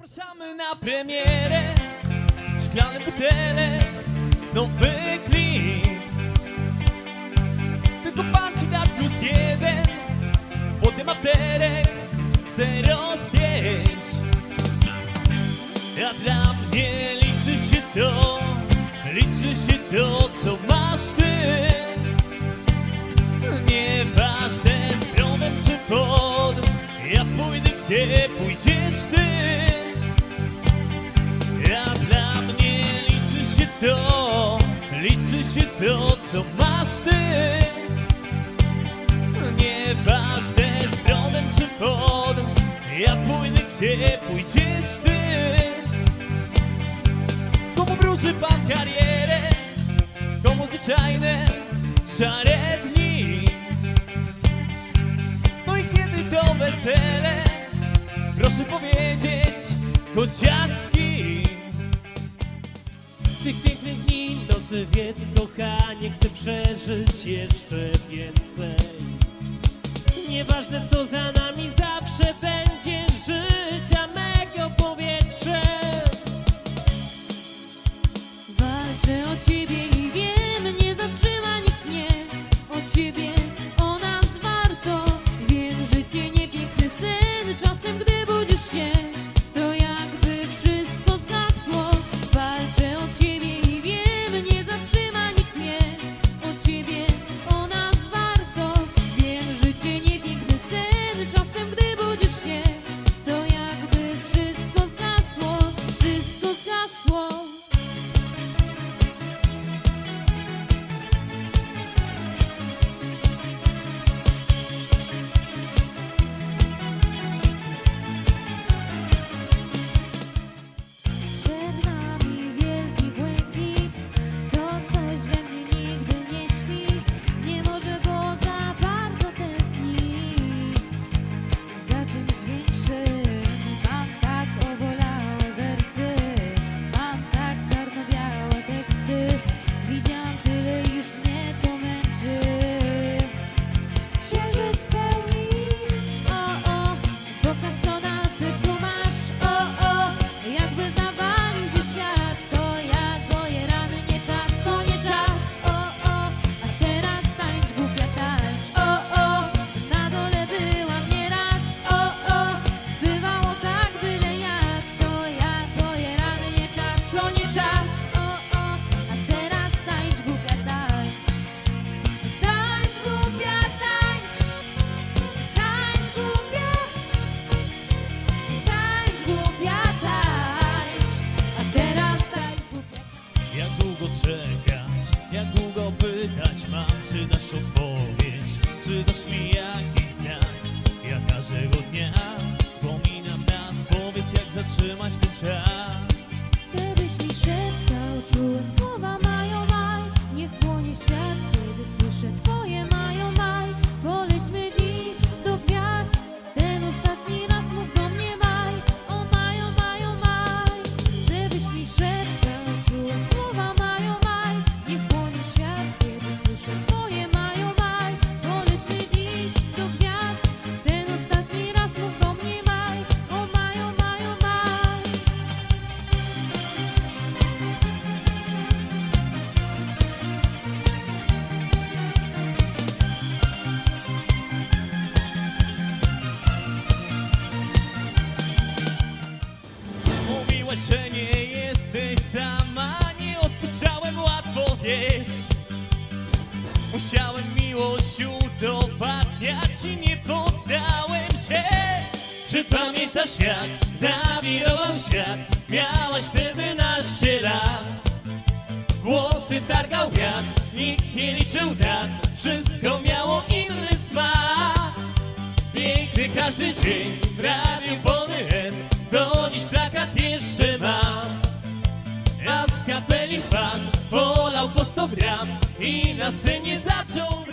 Zapraszamy na premierę. Szklany butelek Nowy klip. Tylko ci dać plus jeden. Potem afterek Chcę rozjeść A dla mnie liczy się to Liczy się to co masz ty. Nieważne z czy pod Ja pójdę gdzie pójdziesz ty Liczy się to co masz ty. Nieważne z prądem czy pod Ja pójdę gdzie pójdziesz ty. Komu wróży pan karierę? Komu zwyczajne szare dni? No i kiedy to wesele? Proszę powiedzieć chociaż z kim? Tych pięknych nocy wiec, kochanie Chcę przeżyć jeszcze więcej. Nieważne co za nami zawsze będzie długo czekać, jak długo pytać mam Czy dasz odpowiedź, czy dasz mi jakiś znak? Ja każdego dnia wspominam nas Powiedz jak zatrzymać ten czas że nie jesteś sama Nie odpuszczałem łatwo, wiesz. Musiałem miłość udowadniać i nie poddałem się. Czy pamiętasz jak zawirował świat? Miałaś wtedy naście lat. Włosy targał wiatr, nikt nie liczył dat Wszystko miało inny smak. Piękny każdy dzień w radiu dziś mam A z kapeli fan polał po 100 gram I na scenie zaczął